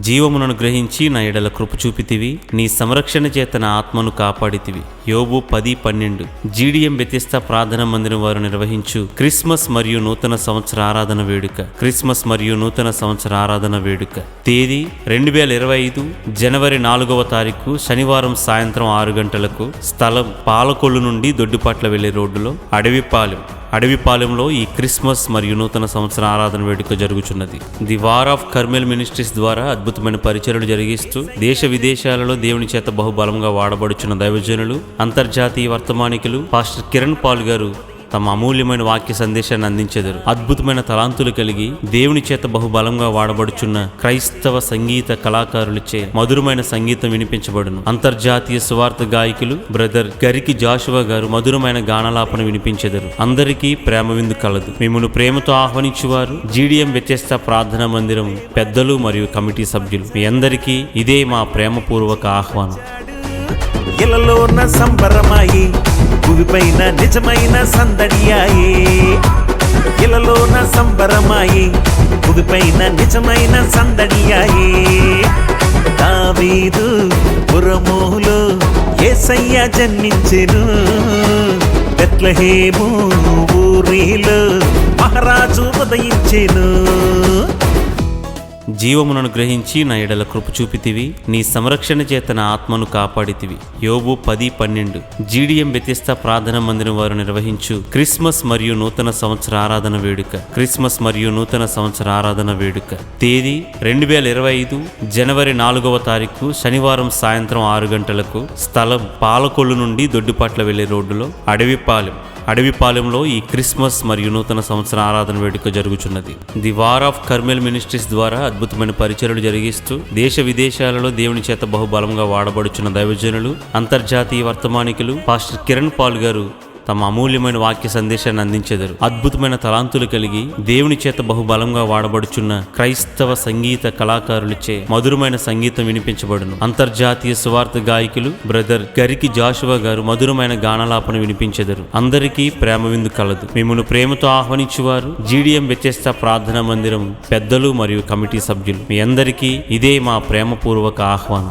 జీవమునను గ్రహించి నా ఎడల కృప చూపితివి. నీ సంరక్షణ చేత నా ఆత్మను కాపాడితివి. యోబు పది పన్నెండు. జీడిఎం వ్యతిస్త ప్రార్థన మందిరం వారు నిర్వహించు. క్రిస్మస్ మరియు నూతన సంవత్సర ఆరాధన వేడుక. క్రిస్మస్ మరియు నూతన సంవత్సర ఆరాధన వేడుక. తేదీ రెండు వేల ఇరవై ఐదు జనవరి నాలుగవ తారీఖు శనివారం సాయంత్రం ఆరు గంటలకు స్థలం పాలకొల్లు నుండి దొడ్డిపాట్ల వెళ్ళే రోడ్డులో అడవిపాలెం. అడవిపాలెంలో ఈ క్రిస్మస్ మరియు నూతన సంవత్సర ఆరాధన వేడుక జరుగుచున్నది. The war of Carmel ministries ద్వారా అద్భుతమైన పరిచయలు జరిగిస్తూ దేశ విదేశాలలో దేవుని చేత బహుబలంగా వాడబడుచున్న దైవజనులు అంతర్జాతీయ వర్తమానికులు పాస్టర్ కిరణ్ పాల్ గారు తమ అమూల్యమైన వాక్య సందేశాన్ని అందించెదరు. అద్భుతమైన తలాంతులు కలిగి దేవుని చేత బహుబలంగా వాడబడుచున్న క్రైస్తవ సంగీత కళాకారులచే మధురమైన సంగీతం వినిపించబడును. అంతర్జాతీయ సువార్త గాయకులు బ్రదర్ గరికి జాషువా గారు మధురమైన గానలాపన వినిపించెదరు. అందరికీ ప్రేమ విందు కలదు. మిమ్మల్ని ప్రేమతో ఆహ్వానించేవారు జీడిఎం వ్యత్యస్త ప్రార్థనా మందిరం పెద్దలు మరియు కమిటీ సభ్యులు. మీ అందరికీ ఇదే మా ప్రేమపూర్వక ఆహ్వానం. ఇలలోన సంబరమాయి భూమిపైన నిజమైన సందడియాయే. ఇలలోన సంబరమాయి భూమిపైన నిజమైన సందడియాయే. దావీదు పురములో ఏసయ్య జన్మించెను. బెత్లహేము ఊరిలో మహారాజు ఉదయించెను. జీవమునను గ్రహించి నా ఎడల కృప చూపితివి. నీ సంరక్షణ చేత నా ఆత్మను కాపాడితివి. యోబు పది పన్నెండు. జీడిఎం వ్యతిస్త ప్రార్థన మందిరం వారు నిర్వహించు. క్రిస్మస్ మరియు నూతన సంవత్సర ఆరాధన వేడుక. క్రిస్మస్ మరియు నూతన సంవత్సర ఆరాధన వేడుక. తేదీ రెండు వేల ఇరవై ఐదు జనవరి నాలుగవ తారీఖు శనివారం సాయంత్రం ఆరు గంటలకు స్థలం పాలకొల్లు నుండి దొడ్డుపాట్ల వెళ్ళే రోడ్డులో అడవిపాలెం. అడవిపాలెంలో ఈ క్రిస్మస్ మరియు నూతన సంవత్సర ఆరాధన వేడుక జరుగుచున్నది. The war of Carmel ministries ద్వారా అద్భుతమైన పరిచయలు జరిగిస్తూ దేశ విదేశాలలో దేవుని చేత బహుబలంగా వాడబడుచున్న దైవజనులు అంతర్జాతీయ వర్తమానికులు పాస్టర్ కిరణ్ పాల్ గారు తమ అమూల్యమైన వాక్య సందేశాన్ని అందించెదరు. అద్భుతమైన తలాంతులు కలిగి దేవుని చేత బహుబలంగా వాడబడుచున్న క్రైస్తవ సంగీత కళాకారులచే మధురమైన సంగీతం వినిపించబడును. అంతర్జాతీయ సువార్త గాయకులు బ్రదర్ గరికి జాషువా గారు మధురమైన గానలాపన వినిపించెదరు. అందరికీ ప్రేమ విందు కలదు. మిమ్మల్ని ప్రేమతో ఆహ్వానించేవారు జీడిఎం వ్యత్యస్త ప్రార్థనా మందిరం పెద్దలు మరియు కమిటీ సభ్యులు. మీ అందరికీ ఇదే మా ప్రేమపూర్వక ఆహ్వానం.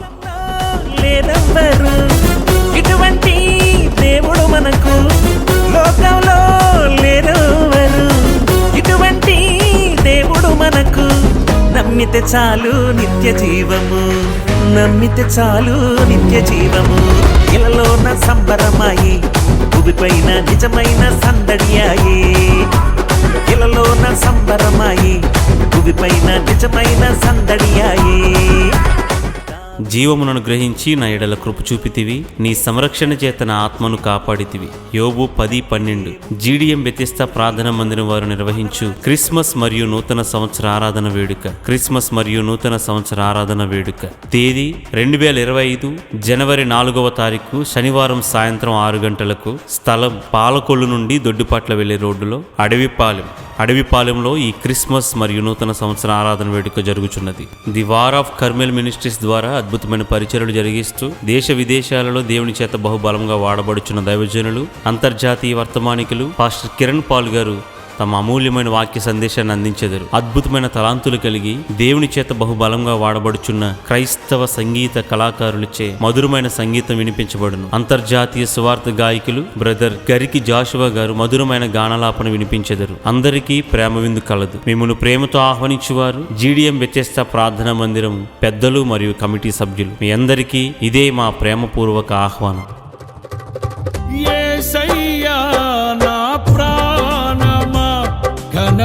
లేదెవ్వరు ఇటువంటి దేవుడు మనకు నమ్మితే చాలు నిత్య జీవము నమ్మితే చాలు నిత్య జీవము ఇలలోన సంబరమాయి భూమిపైన నిజమైన సందడియాయి ఇలలోన సంబరమాయి భూమిపైన నిజమైన సందడియాయి జీవమునను గ్రహించి నా ఎడల కృప చూపితివి. నీ సంరక్షణ చేత నా ఆత్మను కాపాడితివి. యోబు పది పన్నెండు. జీడిఎం వ్యతిస్త ప్రార్థన మందిరం వారు నిర్వహించు. క్రిస్మస్ మరియు నూతన సంవత్సర ఆరాధన వేడుక. క్రిస్మస్ మరియు నూతన సంవత్సర ఆరాధన వేడుక. తేదీ రెండు వేల ఇరవై ఐదు జనవరి నాలుగవ తారీఖు శనివారం సాయంత్రం ఆరు గంటలకు స్థలం పాలకొల్లు నుండి దొడ్డిపాట్ల వెళ్ళే రోడ్డులో అడవిపాలెం. అడవిపాలెంలో ఈ క్రిస్మస్ మరియు నూతన సంవత్సర ఆరాధన వేడుక జరుగుచున్నది. The war of Carmel ministries ద్వారా అద్భుతమైన పరిచయలు జరిగిస్తూ దేశ విదేశాలలో దేవుని చేత బహుబలంగా వాడబడుచున్న దైవజనులు అంతర్జాతీయ వర్తమానికులు పాస్టర్ కిరణ్ పాల్ గారు తమ అమూల్యమైన వాక్య సందేశాన్ని అందించెదరు. అద్భుతమైన తలాంతులు కలిగి దేవుని చేత బహుబలంగా వాడబడుచున్న క్రైస్తవ సంగీత కళాకారులచే మధురమైన సంగీతం వినిపించబడును. అంతర్జాతీయ సువార్త గాయకులు బ్రదర్ గరికి జాషువా గారు మధురమైన గానలాపన వినిపించెదరు. అందరికీ ప్రేమ విందు కలదు. మిమ్మల్ని ప్రేమతో ఆహ్వానించేవారు జీడిఎం వ్యత్యస్త ప్రార్థనా మందిరం పెద్దలు మరియు కమిటీ సభ్యులు. మీ అందరికీ ఇదే మా ప్రేమపూర్వక ఆహ్వానం. యేసయ్యా నా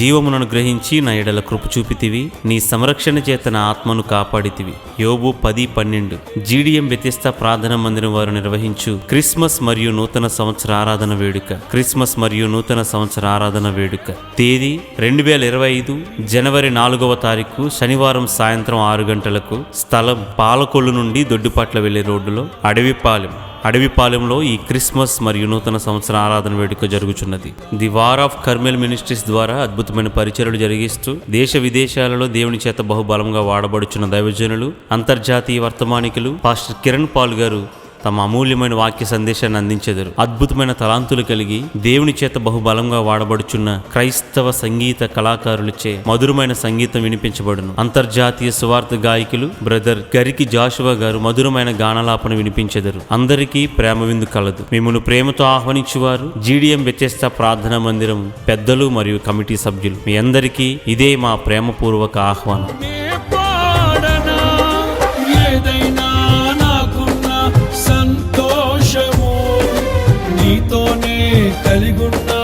జీవమునను గ్రహించి నా ఎడల కృప చూపితివి. నీ సంరక్షణ చేత నా ఆత్మను కాపాడితివి. యోబు పది పన్నెండు. జీడిఎం వ్యతిస్త ప్రార్థన మందిరం వారు నిర్వహించు. క్రిస్మస్ మరియు నూతన సంవత్సర ఆరాధన వేడుక. క్రిస్మస్ మరియు నూతన సంవత్సర ఆరాధన వేడుక. తేదీ రెండు వేల ఇరవై ఐదు జనవరి నాలుగవ తారీఖు శనివారం సాయంత్రం ఆరు గంటలకు స్థలం పాలకొల్లు నుండి దొడ్డుపాట్ల వెళ్ళే రోడ్డులో అడవిపాలెం. అడవిపాలెంలో ఈ క్రిస్మస్ మరియు నూతన సంవత్సర ఆరాధన వేడుక జరుగుచున్నది. The war of Carmel ministries ద్వారా అద్భుతమైన పరిచయలు జరిగిస్తూ దేశ విదేశాలలో దేవుని చేత బహుబలంగా వాడబడుచున్న దైవజనులు అంతర్జాతీయ వర్తమానికులు పాస్టర్ కిరణ్ పాల్ గారు తమ అమూల్యమైన వాక్య సందేశాన్ని అందించెదరు. అద్భుతమైన తలాంతులు కలిగి దేవుని చేత బహుబలంగా వాడబడుచున్న క్రైస్తవ సంగీత కళాకారులచే మధురమైన సంగీతం వినిపించబడును. అంతర్జాతీయ సువార్త గాయకులు బ్రదర్ గరికి జాషువా గారు మధురమైన గానలాపన వినిపించెదరు. అందరికీ ప్రేమ విందు కలదు. మిమ్మల్ని ప్రేమతో ఆహ్వానించేవారు జీడిఎం వ్యత్యస్త ప్రార్థనా మందిరం పెద్దలు మరియు కమిటీ సభ్యులు. మీ అందరికీ ఇదే మా ప్రేమపూర్వక ఆహ్వానం. కలిగుండా.